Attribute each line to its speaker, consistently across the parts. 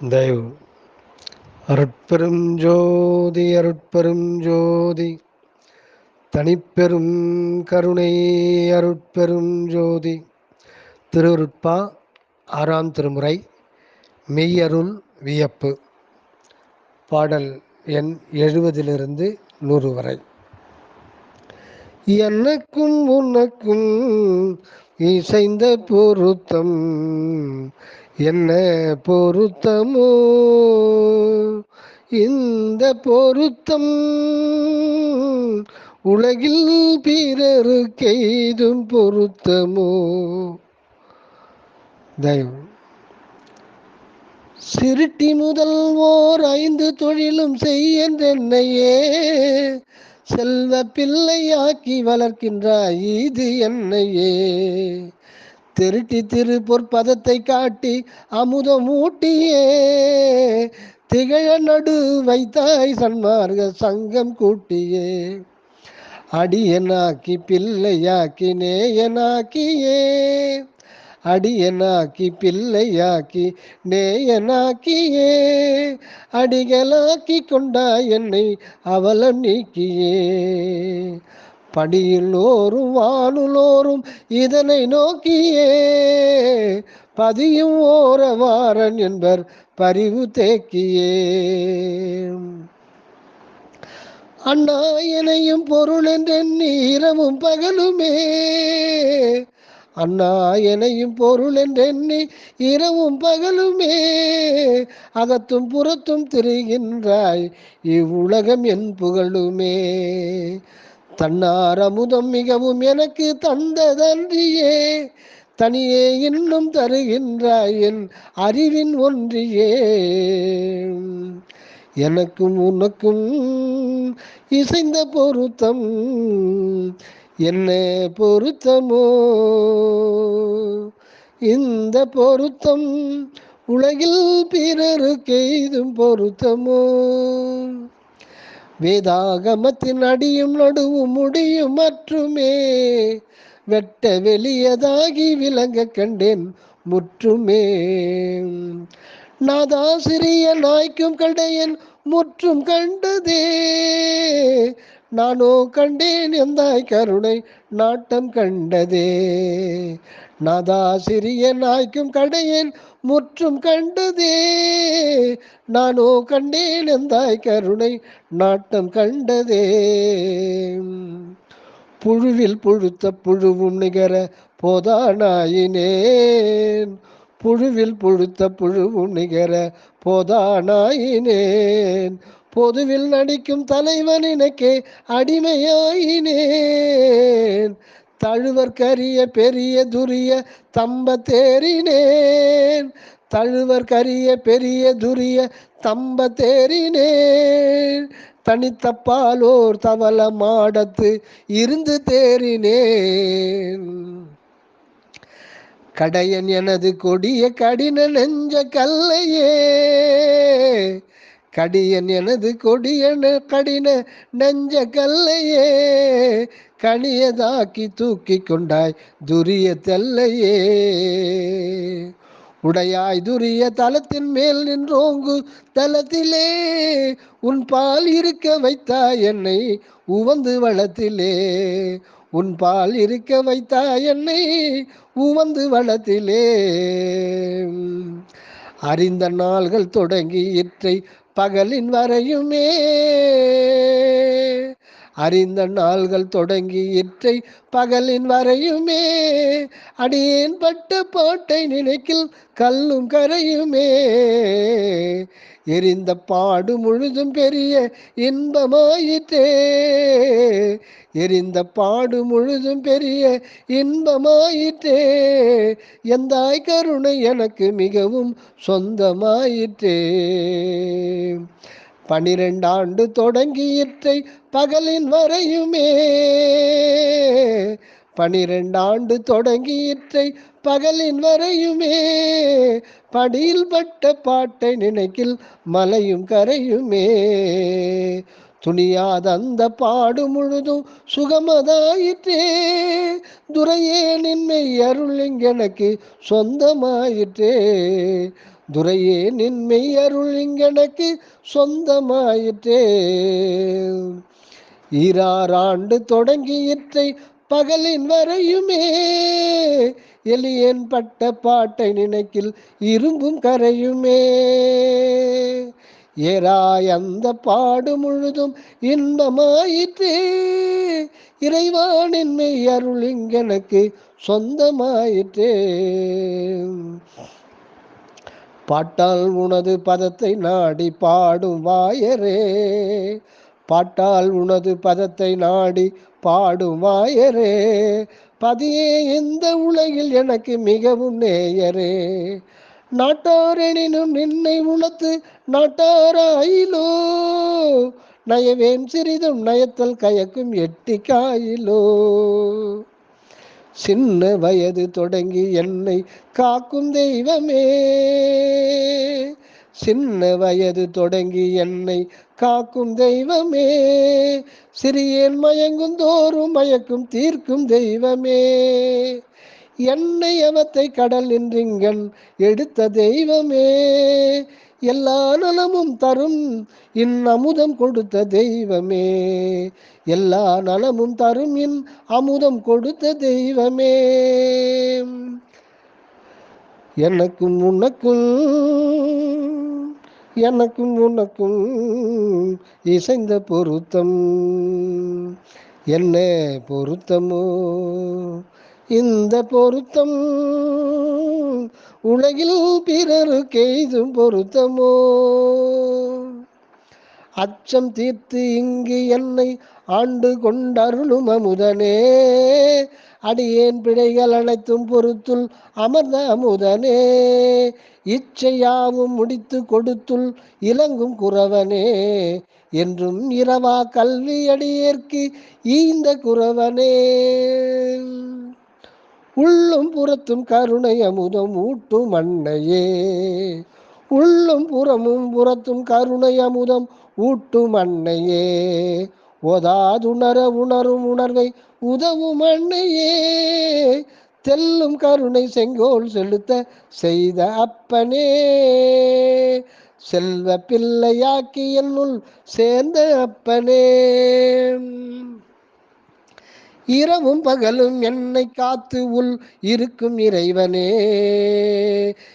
Speaker 1: தயவு அருட்பெரும் ஜோதி அருட்பெரும் ஜோதி தனிப்பெரும் கருணை அருட்பெரும் ஜோதி திருருட்பா ஆறாம் திருமுறை மெய்யருள் வியப்பு பாடல் எண் எழுபதிலிருந்து நூறு வரை எனக்கும் உனக்கும் இசைந்த பொருத்தம் என்ன பொருத்தமோ? இந்த பொருத்தம் உலகில் பிறருக்கு எய்தும் பொருத்தமோ? தயவு. சிருட்டி முதல் ஓர் ஐந்து தொழிலும் செய்யென்றென்னையே செல்வ பிள்ளையாக்கி வளர்க்கின்றாய் இது என்னையே. திருட்டி திரு பொற்பதத்தை காட்டி அமுதமூட்டியே திகழ நடு வைத்தாய் சன்மார்க சங்கம் கூட்டியே. அடியனாக்கி பிள்ளையாக்கி நேயனாக்கியே அடியனாக்கி பிள்ளையாக்கி நேயனாக்கியே. அடிகளாக்கி கொண்டாய் என்னை அவலம் நீக்கியே. படியுள்ளோரும் வானுலோரும் இதனை நோக்கியே. பதியும் ஓரவாரன் என்பர் பரிவு தேக்கியே. அண்ணா எனையும் பொருள் என்றெண்ணி இரவும் பகலுமே. அண்ணா எனையும் பொருள் என்றெண்ணி இரவும் பகலுமே. அகத்தும் புறத்தும் திரிகின்றாய் இவ்வுலகம் என் புகழுமே. தன்னார் அமுதம் மிகவும் எனக்கு தந்ததன்றியே தனியே இன்னும் தருகின்றாய் என் அறிவின் ஒன்றியே. எனக்கும் உனக்கும் இசைந்த பொருத்தம் என்ன பொருத்தமோ? இந்த பொருத்தம் உலகில் பிறருக்கு கெய்தும் பொருத்தமோ? வேதாகமத்தின் அடியும் நடுவும் முடியும் மற்றுமே. வெட்ட வெளியதாகி விளங்க கண்டேன் முற்றுமே. நாதா சிறிய நாய்க்கும் கடையன் முற்றும் கண்டதே. நானோ கண்டேன் எந்த கருணை நாட்டம் கண்டதே. நாதா சிறிய நாய்க்கும் கடையன் முற்றும் கண்டதே. நானோ கண்டேன் எந்த கருணை நாட்டம் கண்டதே. புழுவில் புழுத்த புழுவும் நிகர போதானாயினேன். புழுவில் புழுத்த புழுவும் நிகர போதானாயினேன். பொதுவில் நடிக்கும் தலைவனினக்கே அடிமையாயினேன். தழுவற்கரிய பெரிய துரிய தம்ப தேறினேன் தழுவற்கரிய பெரிய துரிய தம்ப தேறினேன் தனித்த பாலோர் தவள மாடத்து இருந்து தேறினேன். கடையன் எனது கொடிய கடின நெஞ்ச கல்லையே கடியன் எனது கொடியன கடின நெஞ்ச கல்லையே கனியதாக்கி தூக்கி கொண்டாய் துரிய தெல்லையே. உடையாய் துரிய தலத்தின் மேல் நின்றோங்கு தலத்திலே உன் பால் இருக்க வைத்தாய் என்னை உவந்து வளத்திலே. உன் பால் இருக்க வைத்தாய் என்னை உவந்து வளத்திலே. அறிந்த நாள்கள் தொடங்கி இற்றை பகலின் வரையுமே. அறிந்த நாள்கள் தொடங்கி இற்றை பகலின் வரையுமே. அடியேன் பட்ட பாட்டை நினைக்கில் கல்லும் கரையுமே. எரிந்த பாடு முழுதும் பெரிய இன்பமாயிற்றே. எரிந்த பாடு முழுதும் பெரிய இன்பமாயிற்றே. எந்தாய் கருணை எனக்கு மிகவும் சொந்தமாயிற்றே. பனிரெண்டாண்டு தொடங்கியிற்றை பகலின் வரையுமே. பனிரெண்டாண்டு தொடங்கியிற்றை பகலின் வரையுமே. படியில் பட்ட பாட்டை நினைக்கில் மலையும் கரையுமே. துணியாத அந்த பாடு முழுதும் சுகமதாயிற்றே. துரையே நின்மை அருள் எனக்கு சொந்தமாயிற்றே. துரையே நின்மை அருள் இங்கெனக்கு சொந்தமாயிற்றே. ஈராறாண்டு தொடங்கி இற்றை பகலின் வரையுமே. எலியன் பட்ட பாட்டை நினைக்கில் இரும்பும் கரையுமே. ஏராய் அந்த பாடு முழுதும் இன்பமாயிற்றே. இறைவானின்மை அருள் இங்கெனக்கு சொந்தமாயிற்றே. பாட்டால் உனது பதத்தை நாடி பாடும் வாயரே. பாட்டால் உனது பதத்தை நாடி பாடும் வாயரே. பதியே எந்த உலகில் எனக்கு மிகவும் நேயரே. நாட்டாரெனினும் நின்னை உணர்த்து நாட்டாராயிலோ. நயவேன் சிறிதும் நயத்தல் கயக்கும் எட்டிக்காயிலோ. சின்ன வயது தொடங்கி என்னை காக்கும் தெய்வமே. சின்ன வயது தொடங்கி என்னை காக்கும் தெய்வமே. சிறியேன் மயங்கும் தோறும் மயக்கும் தீர்க்கும் தெய்வமே. என்னை அவத்தை கடல் நின்றிங்கன் எடுத்த தெய்வமே. எல்லா நலமும் தரும். இன் அமுதம் கொடுத்த தெய்வமே. எல்லா நலமும் தரும் இன் அமுதம் கொடுத்த தெய்வமே. எனக்கும் உனக்கும் எனக்கும் உனக்கும் இசைந்த பொருத்தம். என்ன பொருத்தமோ இந்த பொருத்தம் உலகில் பிறருக்கு எய்தும் பொருத்தமோ? அச்சம் தீர்த்து இங்கு என்னை ஆண்டு கொண்டருளும் அமுதனே. அடியேன் பிழைகள் அனைத்தும் பொறுத்துள் அமர்ந்த அமுதனே. இச்சையாவும் முடித்து கொடுத்துள் இலங்கும் குறவனே. என்றும் இரவா கல்வி அடியேற்கு ஈந்த குறவனே. உள்ளும் புறத்தும் கருணை அமுதம் ஊட்டும் அன்னையே. உள்ளும் புறமும் புறத்தும் கருணை அமுதம் ஊட்டும் அன்னையே. ஒதாதுணர உணரும் உணர்வை உதவும் அன்னையே. தெல்லும் கருணை செங்கோல் செலுத்த செய்த அப்பனே. செல்வ பிள்ளையாக்கி என்னுள் சேர்ந்த அப்பனே. இரவும் பகலும் என்னை காத்து உள் இருக்கும் இறைவனே.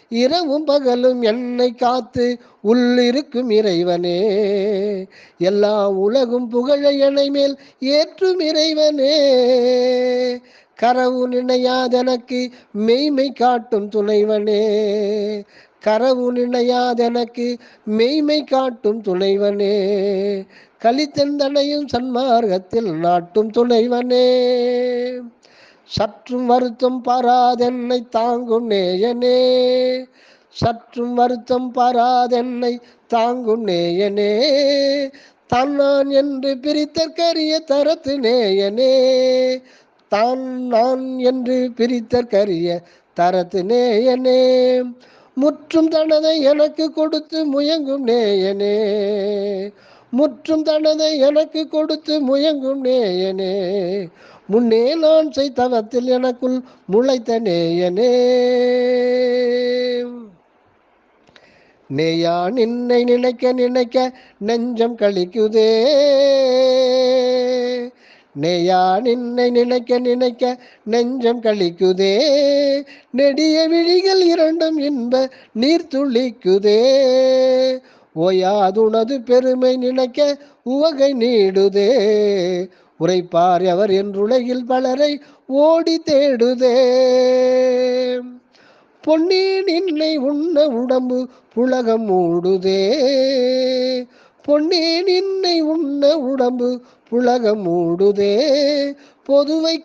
Speaker 1: இரவும் பகலும் என்னை காத்து உள் இருக்கும் இறைவனே. எல்லா உலகும் புகழ எனை மேல் ஏற்றும் இறைவனே. கரவு நினையாதனக்கு மெய்மை காட்டும் துணைவனே. கரவு நினையாதெனக்கு மெய்மை காட்டும் துணைவனே. கலித்தந்தனையும் சன்மார்க்கத்தில் நாட்டும் துணைவனே. சற்றும் வருத்தம் பாராதென்னை தாங்கும் நேயனே. சற்றும் வருத்தம் பாராதென்னை தாங்கும் நேயனே. தான் நான் என்று பிரித்தற்கரிய தரத்து நேயனே. தான் நான் என்று பிரித்தற்கரிய தரத்து நேயனே. முற்றும் தனதை எனக்கு கொடுத்து முயங்கும் நேயனே. முற்றும் தனதை எனக்கு கொடுத்து முயங்கும் நேயனே. முன்னே நான் செய்தவத்தில் எனக்குள் முளைத்த நேயனே. நேயா நின்னை நினைக்க நினைக்க நெஞ்சம் கழிக்குதே. நேயா நின்னை நினைக்க நினைக்க நெஞ்சம் கழிக்குதே. நெடிய விழிகள் இரண்டும் இன்ப நீர் துளிக்குதே. ஓயாதுனது பெருமை நினைக்க உவகை நீடுதே. உரைப்பார் அவர் என்றுலகில் பலரை ஓடி தேடுதே. பொன்னி நின்னை உண்ண உடம்பு புலகம் மூடுதே. பொன்னி நின்னை உண்ண உடம்பு புலகம் மூடுதே பொதுவை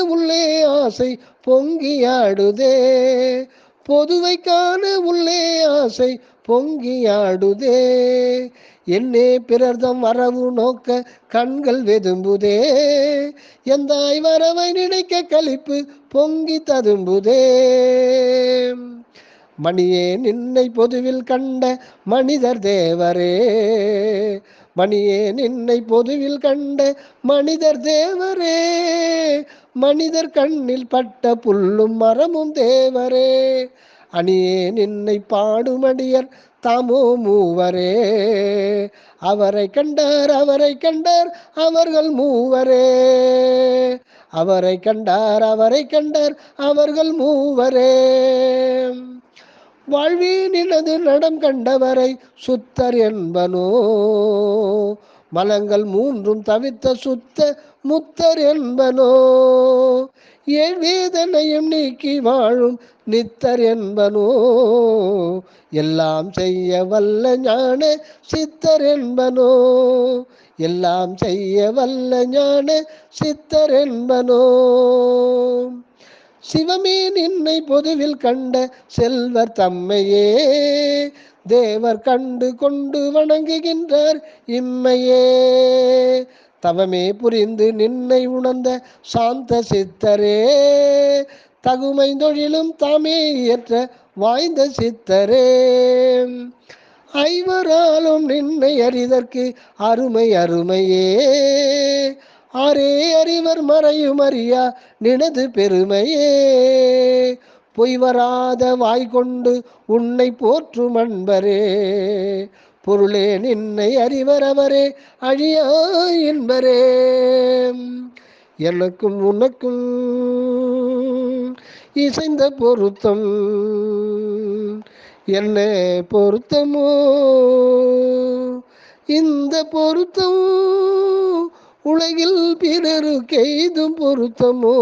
Speaker 1: உள்ளே ஆசை பொங்கியாடுதே பொதுவை உள்ளே ஆசை பொங்கியாடுதே என்னே பிறர்தம் வரவு நோக்க கண்கள் வெதும்புதே. எந்தாய் வரவை நினைக்க கழிப்பு பொங்கி ததும்புதே. மணியே நின்னை பொதுவில் கண்ட மனிதர் தேவரே. மணியே நின்னை பொதுவில் கண்ட மனிதர் தேவரே. மனிதர் கண்ணில் பட்ட புல்லும் மரமும் தேவரே. அணியே நின்னை பாடுமடியர் தாமோ மூவரே. அவரை கண்டார் அவரை கண்டார் அவர்கள் மூவரே. அவரை கண்டார் அவரை கண்டார் அவர்கள் மூவரே. வாழ்வீனினது நடம் கண்டவரை சுத்தர் என்பனோ? மலங்கள் மூன்றும் தவித்த சுத்த முத்தர் என்பனோ? ஏழ்வேதனையும் நீக்கி வாழும் நித்தர் என்பனோ? எல்லாம் செய்ய வல்ல ஞான சித்தர் என்பனோ? எல்லாம் செய்ய வல்ல ஞான சித்தர் என்பனோ? சிவமே நின்னை பொதுவில் கண்ட செல்வர் தம்மையே. தேவர் கண்டு கொண்டு வணங்குகின்றார் இம்மையே. தவமே புரிந்து நின்னை உணர்ந்த சாந்த சித்தரே. தகுமை தொழிலும் தாமே இயற்ற வாய்ந்த சித்தரே. ஐவராலும் நின்னை அறிதற்கு அருமை அருமையே. ஆரே அறிவர் மறையும் அறியா நினது பெருமையே. பொய் வராத வாய் கொண்டு உன்னை போற்றும் அன்பரே. பொருளே நின்னை அறிவர் அவரே அழியா என்பரே எனக்கும் உனக்கும் இசைந்த பொருத்தம். என்ன பொருத்தமோ இந்த பொருத்தம் உலகில் பிறருக்கு எய்தும் பொருத்தமோ?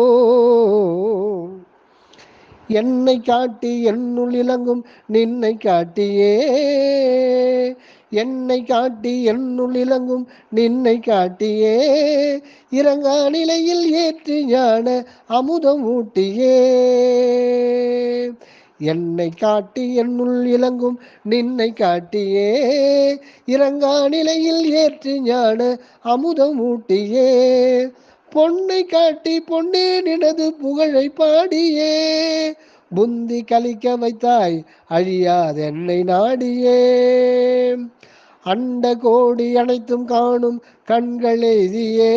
Speaker 1: என்னை காட்டி என்னுள் இலங்கும் நின்னை காட்டியே. என்னை காட்டி என்னுள் இலங்கும் நின்னை காட்டியே. இறங்கா நிலையில் ஏற்றி ஞான அமுதம் ஊட்டியே. என்னை காட்டி என்னுள் இலங்கும் நின்னை காட்டியே. இறங்கா நிலையில் ஏற்றி ஞான அமுதம் ஊட்டியே பொன்னை காட்டி பொன்னே நினது புகழை பாடியே. புந்தி கலிக்க வைத்தாய் அழியாத என்னை நாடியே. அண்ட கோடி அனைத்தும் காணும் கண்கள் எய்தியே.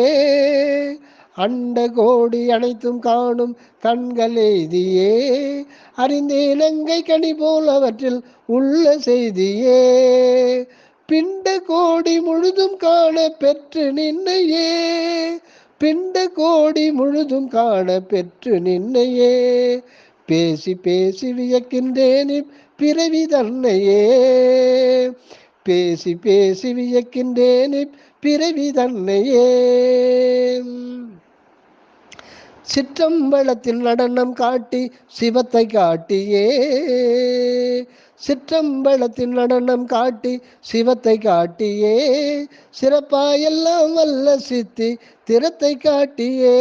Speaker 1: அண்ட கோடி அனைத்தும் காணும் கண்கள் எய்தியே. அறிந்த இலங்கை கனி போல் அவற்றில் உள்ள செய்தியே. பிண்ட கோடி முழுதும் காண பெற்று நின்னையே. பிண்ட கோடி முழுதும் காண பெற்று நின்னையே. பேசி பேசி வியக்கின்றேன் பிறவி தன்னையே. பேசி பேசி வியக்கின்றேன் பிறவி தன்னையே. சிற்றம்பலத்தில் நடனம் காட்டி சிவத்தை காட்டியே. சிற்றம்பலத்தில் நடனம் காட்டி சிவத்தை காட்டியே. சிறப்பாயெல்லாம் வல்ல சித்தி திறத்தை காட்டியே.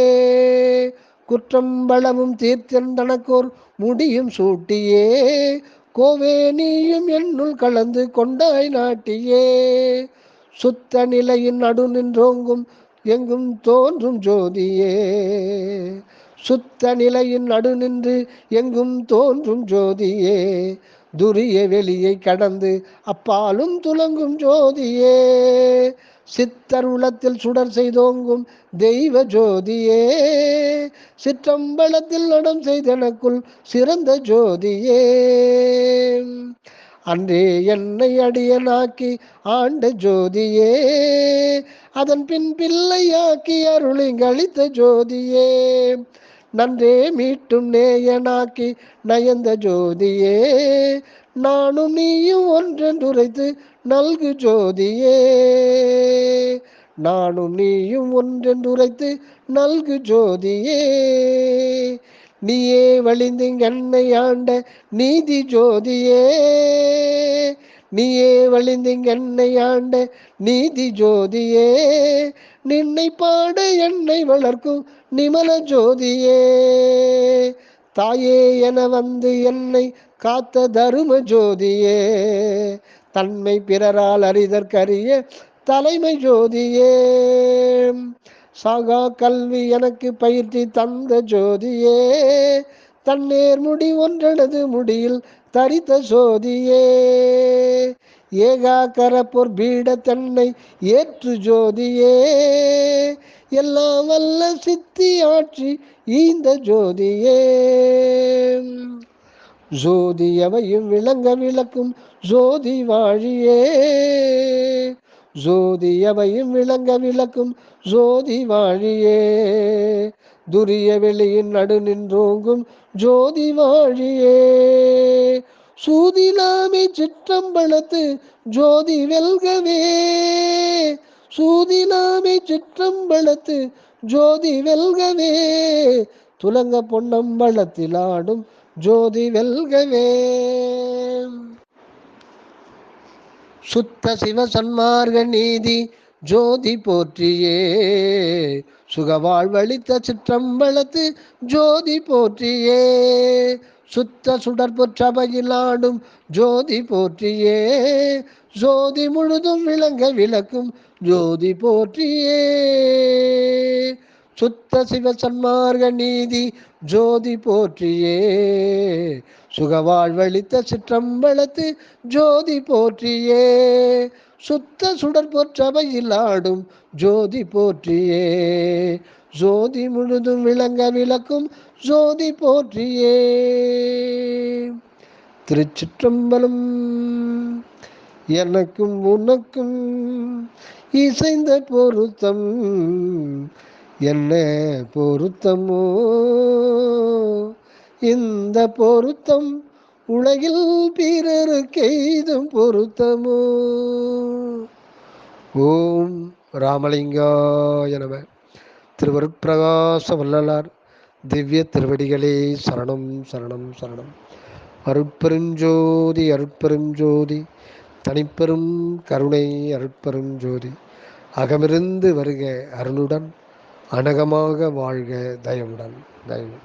Speaker 1: குற்றம்பலமும் தீர்த்தன் தனக்கோர் முடியும் சூட்டியே. கோவே நீயும் என்னுள் கலந்து கொண்டாய் நாட்டியே. சுத்த நிலையின் நடு நின்றோங்கும் எங்கும் தோன்றும் ஜோதியே. சுத்த நிலையின் நடு நின்று எங்கும் தோன்றும் ஜோதியே. துரிய வெளியை கடந்து அப்பாலும் துலங்கும் ஜோதியே. சித்தர் உளத்தில் சுடர் செய்தோங்கும் தெய்வ ஜோதியே. சிற்றம்பலத்தில் நடம் செய்தனக்குள் சிறந்த ஜோதியே. அன்றே என்னை அடியனாக்கி ஆண்ட ஜோதியே. அதன் பின் பிள்ளையாக்கி அருளிங்களித்த ஜோதியே. நன்றே மீட்டும் நேயனாக்கி நயந்த ஜோதியே. நானும் நீயும் ஒன்றென்றுரைத்து நல்கு ஜோதியே. நானும் நீயும் ஒன்றென்றுரைத்து நல்கு ஜோதியே. நீயே வழிந்திங்கண்ணை ஆண்ட நீதி ஜோதியே. நீயே வழிந்திங்கன்னை ஆண்ட நீதி ஜோதியே. நின்னை பாட என்னை வளர்க்கும் நிமல ஜோதியே. தாயே என வந்து என்னை காத்த தரும ஜோதியே. தன்மை பிறரால் அறிதற்கரிய தலைமை ஜோதியே. சாகா கல்வி எனக்கு பயிற்சி தந்த ஜோதியே. தன்னேர் முடி ஒன்றனது முடியில் தரித்த சோதியே ஏகாக்கர பொற் பீட தன்னை ஏற்று ஜோதியே. எல்லாம் வல்ல சித்தி ஆட்சி ஈந்த ஜோதியே. ஜோதி எவையும் விளங்க விளக்கும் ஜோதி வாழியே. ஜோதி எவையும் விளங்க விளக்கும் ஜோதி வாழியே. துரிய வெளியின் நடு நின்றோங்கும் ஜோதி வாழியே. சூதிலாமை சிற்றம்பலத்து ஜோதி வெல்கவே. சூதிலாமை சிற்றம்பலத்து ஜோதி வெல்கவே. துலங்க பொன்னம்பலத்தில் ஆடும் ஜோதி வெல்கவே. சுத்த சிவ சன்மார்க நீதி ஜோதி போற்றியே. சுகவாழ்வழித்த சிற்றம்பலத்து ஜோதி போற்றியே. சுத்த சுடற்புற்றபையில் ஆடும் ஜோதி போற்றியே. ஜோதி முழுதும் விளங்க விளக்கும் ஜோதி போற்றியே. சுத்த சிவ சன்மார்க நீதி ஜோதி போற்றியே. சுகவாழ்வழித்த சிற்றம்பலத்து ஜோதி போற்றியே. சுத்த சுடர் போற்றவையில் ஆடும் ஜோதி போற்றியே. ஜோதி முழுதும் விளங்க விளக்கும் ஜோதி போற்றியே. திருச்சிற்றம்பலம் எனக்கும் உனக்கும் இசைந்த பொருத்தம். என்ன பொருத்தமோ? இந்த பொருத்தம் உலகில் பிறரு எய்தும் பொருத்தமோ? ஓம் ராமலிங்காய நம. திருவருட்பிரகாச வல்லலார் திவ்ய திருவடிகளே சரணம் சரணம் சரணம். அருட்பெருஞ்சோதி அருட்பெருஞ்சோதி தனிப்பெரும் கருணை அருட்பெருஞ்சோதி அகமிருந்து வருக அருளுடன் அனகமாக வாழ்க தயவுடன் தயவு